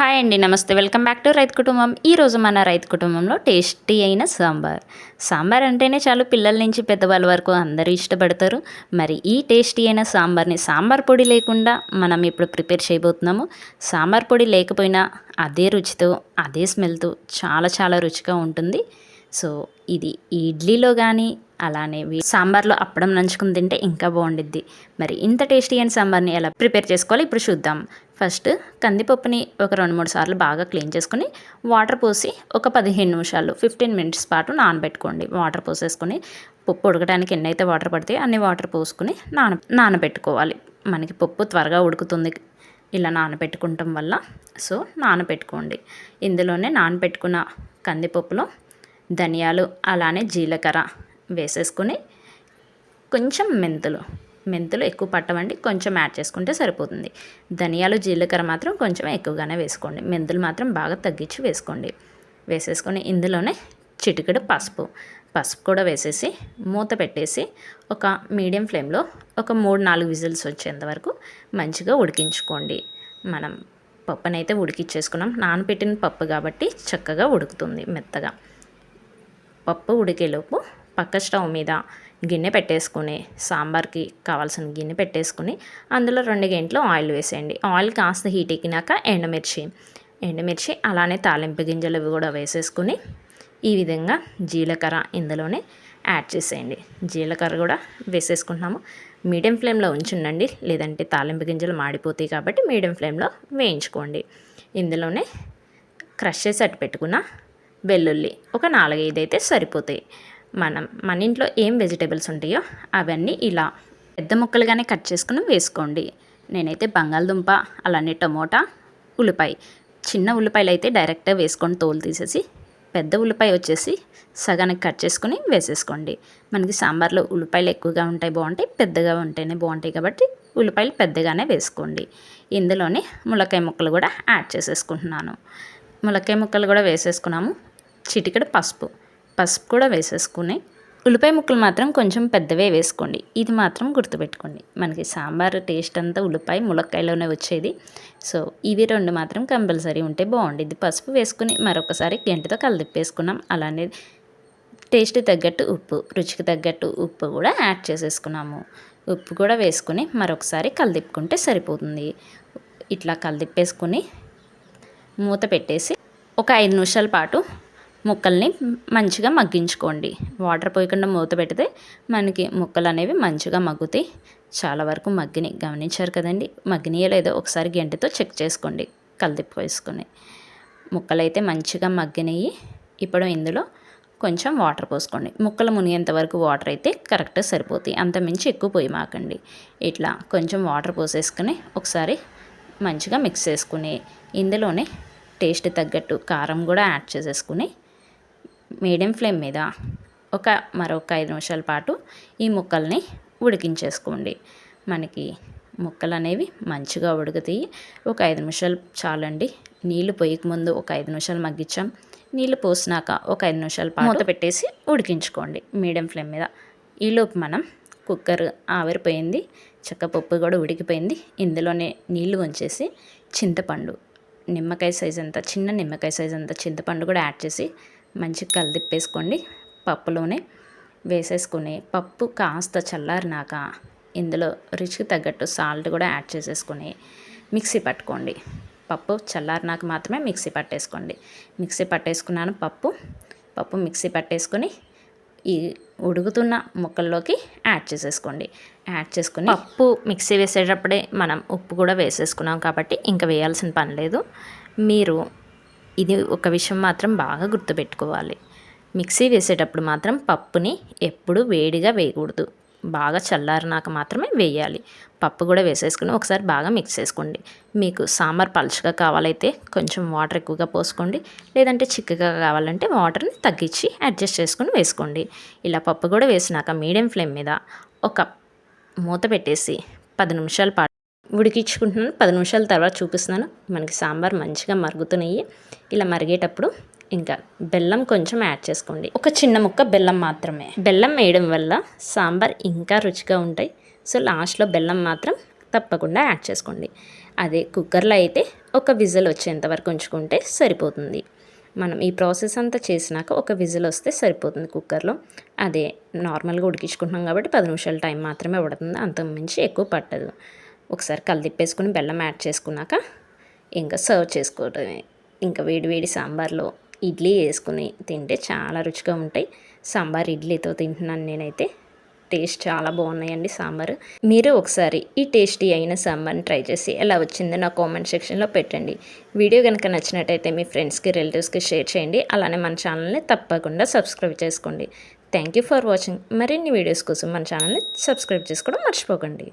Hi అండి నమస్తే. Welcome back to రైతు కుటుంబం. ఈరోజు మన రైతు కుటుంబంలో టేస్టీ అయిన సాంబార్. సాంబార్ అంటేనే చాలు పిల్లల నుంచి పెద్దవాళ్ళ వరకు అందరూ ఇష్టపడతారు. మరి ఈ టేస్టీ అయిన సాంబార్ని సాంబార్ పొడి లేకుండా మనం ఇప్పుడు ప్రిపేర్ చేయబోతున్నాము. సాంబార్ పొడి లేకపోయినా అదే రుచితో అదే స్మెల్తో చాలా చాలా రుచిగా ఉంటుంది. సో ఇది ఇడ్లీలో కానీ అలానే సాంబార్లో అప్పడం నంచుకుని తింటే ఇంకా బాగుండిద్ది. మరి ఇంత టేస్టీ అయిన సాంబార్ని ఎలా ప్రిపేర్ చేసుకోవాలి ఇప్పుడు చూద్దాం. ఫస్ట్ కందిపప్పుని ఒక రెండు మూడు సార్లు బాగా క్లీన్ చేసుకుని వాటర్ పోసి ఒక పదిహేను నిమిషాలు ఫిఫ్టీన్ మినిట్స్ పాటు నానబెట్టుకోండి. వాటర్ పోసేసుకొని పప్పు ఉడకడానికి ఎన్నైతే వాటర్ పడితే అన్ని వాటర్ పోసుకుని నాన నానబెట్టుకోవాలి. మనకి పప్పు త్వరగా ఉడుకుతుంది. ఇలా నానబెట్టుకుంటాం వల్ల. సో నానబెట్టుకోండి. ఇందులోనే నానబెట్టుకున్న కందిపప్పులో ధనియాలు అలానే జీలకర్ర వేసేసుకుని కొంచెం మెంతులు మెంతులు ఎక్కువ పట్టవండి కొంచెం యాడ్ చేసుకుంటే సరిపోతుంది. ధనియాలు జీలకర్ర మాత్రం కొంచెం ఎక్కువగానే వేసుకోండి. మెంతులు మాత్రం బాగా తగ్గించి వేసుకోండి. వేసేసుకొని ఇందులోనే చిటికెడు పసుపు పసుపు కూడా వేసేసి మూత పెట్టేసి ఒక మీడియం ఫ్లేమ్లో ఒక మూడు నాలుగు విజిల్స్ వచ్చేంత వరకు మంచిగా ఉడికించుకోండి. మనం పప్పునైతే ఉడికిచ్చేసుకున్నాం. నానబెట్టిన పప్పు కాబట్టి చక్కగా ఉడుకుతుంది మెత్తగా. పప్పు ఉడికేలోపు పక్క స్టవ్ మీద గిన్నె పెట్టేసుకుని సాంబార్కి కావాల్సిన గిన్నె పెట్టేసుకుని అందులో రెండు గంటలు ఆయిల్ వేసేయండి. ఆయిల్ కాస్త హీట్ ఎక్కినాక ఎండుమిర్చి. ఎండుమిర్చి అలానే తాలింపు గింజలు ఇవి కూడా వేసేసుకుని ఈ విధంగా జీలకర్ర ఇందులోనే యాడ్ చేసేయండి. జీలకర్ర కూడా వేసేసుకుంటున్నాము. మీడియం ఫ్లేమ్లో ఉంచుండండి లేదంటే తాలింపు గింజలు మాడిపోతాయి కాబట్టి మీడియం ఫ్లేమ్లో వేయించుకోండి. ఇందులోనే క్రష్ చేసి అట్టు పెట్టుకున్న వెల్లుల్లి ఒక నాలుగైదు అయితే సరిపోతాయి. మనం మన ఇంట్లో ఏం వెజిటేబుల్స్ ఉంటాయో అవన్నీ ఇలా పెద్ద ముక్కలుగానే కట్ చేసుకుని వేసుకోండి. నేనైతే బంగాళదుంప అలానే టమోటా ఉల్లిపాయ. చిన్న ఉల్లిపాయలు అయితే డైరెక్ట్గా వేసుకొని తోలు తీసేసి పెద్ద ఉల్లిపాయ వచ్చేసి సగానికి కట్ చేసుకుని వేసేసుకోండి. మనకి సాంబార్లో ఉల్లిపాయలు ఎక్కువగా ఉంటాయి బాగుంటాయి పెద్దగా ఉంటేనే బాగుంటాయి కాబట్టి ఉల్లిపాయలు పెద్దగానే వేసుకోండి. ఇందులోనే ములక్కాయ ముక్కలు కూడా యాడ్ చేసేసుకుంటున్నాను. ములక్కాయ ముక్కలు కూడా వేసేసుకున్నాము. చిటికెడు పసుపు. పసుపు కూడా వేసేసుకుని ఉల్లిపాయ ముక్కలు మాత్రం కొంచెం పెద్దవే వేసుకోండి. ఇది మాత్రం గుర్తుపెట్టుకోండి. మనకి సాంబార్ టేస్ట్ అంతా ఉల్లిపాయ ములక్కాయలోనే వచ్చేది. సో ఇవి రెండు మాత్రం కంపల్సరీ ఉంటే బాగుండేది పసుపు వేసుకుని మరొకసారి గంటతో కలిదిప్పేసుకున్నాం. అలానే టేస్ట్ తగ్గట్టు ఉప్పు రుచికి తగ్గట్టు ఉప్పు కూడా యాడ్ చేసేసుకున్నాము. ఉప్పు కూడా వేసుకుని మరొకసారి కలిదిప్పుకుంటే సరిపోతుంది. ఇట్లా కలిదిప్పేసుకుని మూత పెట్టేసి ఒక ఐదు నిమిషాల పాటు ముక్కల్ని మంచిగా మగ్గించుకోండి. వాటర్ పోయకుండా మూత పెడితే మనకి ముక్కలు అనేవి మంచిగా మగ్గుతాయి. చాలా వరకు మగ్గినాయి గమనించారు కదండి. మగ్గినాయో లేదో ఒకసారి గంటతో చెక్ చేసుకోండి. కలిదిప్పు వేసుకొని. ముక్కలు అయితే మంచిగా మగ్గినాయి. ఇప్పుడు ఇందులో కొంచెం వాటర్ పోసుకోండి. ముక్కలు మునిగేంత వరకు వాటర్ అయితే కరెక్ట్గా సరిపోతాయి. అంత మించి ఎక్కువ పోయి మాకండి. ఇట్లా కొంచెం వాటర్ పోసేసుకుని ఒకసారి మంచిగా మిక్స్ చేసుకుని ఇందులోనే టేస్ట్ తగ్గట్టు కారం కూడా యాడ్ చేసేసుకుని మీడియం ఫ్లేమ్ మీద ఒక మరొక ఐదు నిమిషాల పాటు ఈ ముక్కల్ని ఉడికించేసుకోండి. మనకి ముక్కలు అనేవి మంచిగా ఉడుకుతాయి. ఒక ఐదు నిమిషాలు చాలండి. నీళ్ళు పొయ్యక ముందు ఒక ఐదు నిమిషాలు మగ్గించాం. నీళ్ళు పోసినాక ఒక ఐదు నిమిషాలు పాటు మూత పెట్టేసి ఉడికించుకోండి మీడియం ఫ్లేమ్ మీద. ఈలోపు మనం కుక్కర్ ఆవిరిపోయింది. చెక్కపప్పు కూడా ఉడికిపోయింది. ఇందులోనే నీళ్ళు ఉంచేసి చింతపండు. నిమ్మకాయ సైజ్ అంత చిన్న నిమ్మకాయ సైజ్ అంత చింతపండు కూడా యాడ్ చేసి మంచిగా కలిదిప్పేసుకోండి పప్పులోనే వేసేసుకుని పప్పు కాస్త చల్లారినాక ఇందులో రుచికి తగ్గట్టు సాల్ట్ కూడా యాడ్ చేసేసుకుని మిక్సీ పట్టుకోండి. పప్పు చల్లారినాక మాత్రమే మిక్సీ పట్టేసుకోండి. మిక్సీ పట్టేసుకున్నాను పప్పు. పప్పు మిక్సీ పట్టేసుకొని ఈ ఉడుకుతున్న ముక్కల్లోకి యాడ్ చేసేసుకోండి. యాడ్ చేసుకుని పప్పు మిక్సీ వేసేటప్పుడే మనం ఉప్పు కూడా వేసేసుకున్నాం కాబట్టి ఇంకా వేయాల్సిన పని లేదు. మీరు ఇది ఒక విషయం మాత్రం బాగా గుర్తుపెట్టుకోవాలి. మిక్సీ వేసేటప్పుడు మాత్రం పప్పుని ఎప్పుడు వేడిగా వేయకూడదు. బాగా చల్లారినాక మాత్రమే వేయాలి. పప్పు కూడా వేసేసుకుని ఒకసారి బాగా మిక్స్ చేసుకోండి. మీకు సాంబార్ పలుచగా కావాలైతే కొంచెం వాటర్ ఎక్కువగా పోసుకోండి. లేదంటే చిక్కగా కావాలంటే వాటర్ని తగ్గించి అడ్జస్ట్ చేసుకుని వేసుకోండి. ఇలా పప్పు కూడా వేసినాక మీడియం ఫ్లేమ్ మీద ఒక మూత పెట్టేసి పది నిమిషాల పాటు ఉడికించుకుంటున్నాను. పది నిమిషాల తర్వాత చూపిస్తున్నాను. మనకి సాంబార్ మంచిగా మరుగుతున్నాయి. ఇలా మరిగేటప్పుడు ఇంకా బెల్లం కొంచెం యాడ్ చేసుకోండి. ఒక చిన్న ముక్క బెల్లం మాత్రమే. బెల్లం వేయడం వల్ల సాంబార్ ఇంకా రుచిగా ఉంటాయి. సో లాస్ట్లో బెల్లం మాత్రం తప్పకుండా యాడ్ చేసుకోండి. అదే కుక్కర్లో అయితే ఒక విజిల్ వచ్చేంత వరకు ఉంచుకుంటే సరిపోతుంది. మనం ఈ ప్రాసెస్ అంతా చేసినాక ఒక విజిల్ వస్తే సరిపోతుంది కుక్కర్లో. అదే నార్మల్గా ఉడికించుకుంటున్నాం కాబట్టి పది నిమిషాల టైం మాత్రమే పడుతుంది. అంతకు మించి ఎక్కువ పట్టదు. ఒకసారి కలిదిప్పేసుకుని బెల్లం యాడ్ చేసుకున్నాక ఇంకా సర్వ్ చేసుకోవడమే. ఇంకా వేడి వేడి సాంబార్లో ఇడ్లీ వేసుకుని తింటే చాలా రుచిగా ఉంటాయి. సాంబార్ ఇడ్లీతో తింటున్నాను నేనైతే. టేస్ట్ చాలా బాగున్నాయండి సాంబార్. మీరు ఒకసారి ఈ టేస్టీ అయిన సాంబార్ని ట్రై చేసి ఎలా వచ్చిందో నా కామెంట్ సెక్షన్లో పెట్టండి. వీడియో కనుక నచ్చినట్టయితే మీ ఫ్రెండ్స్కి రిలేటివ్స్కి షేర్ చేయండి. అలానే మన ఛానల్ని తప్పకుండా సబ్స్క్రైబ్ చేసుకోండి. Thank you for watching. మరిన్ని వీడియోస్ కోసం మన ఛానల్ని సబ్స్క్రైబ్ చేసుకోవడం మర్చిపోకండి.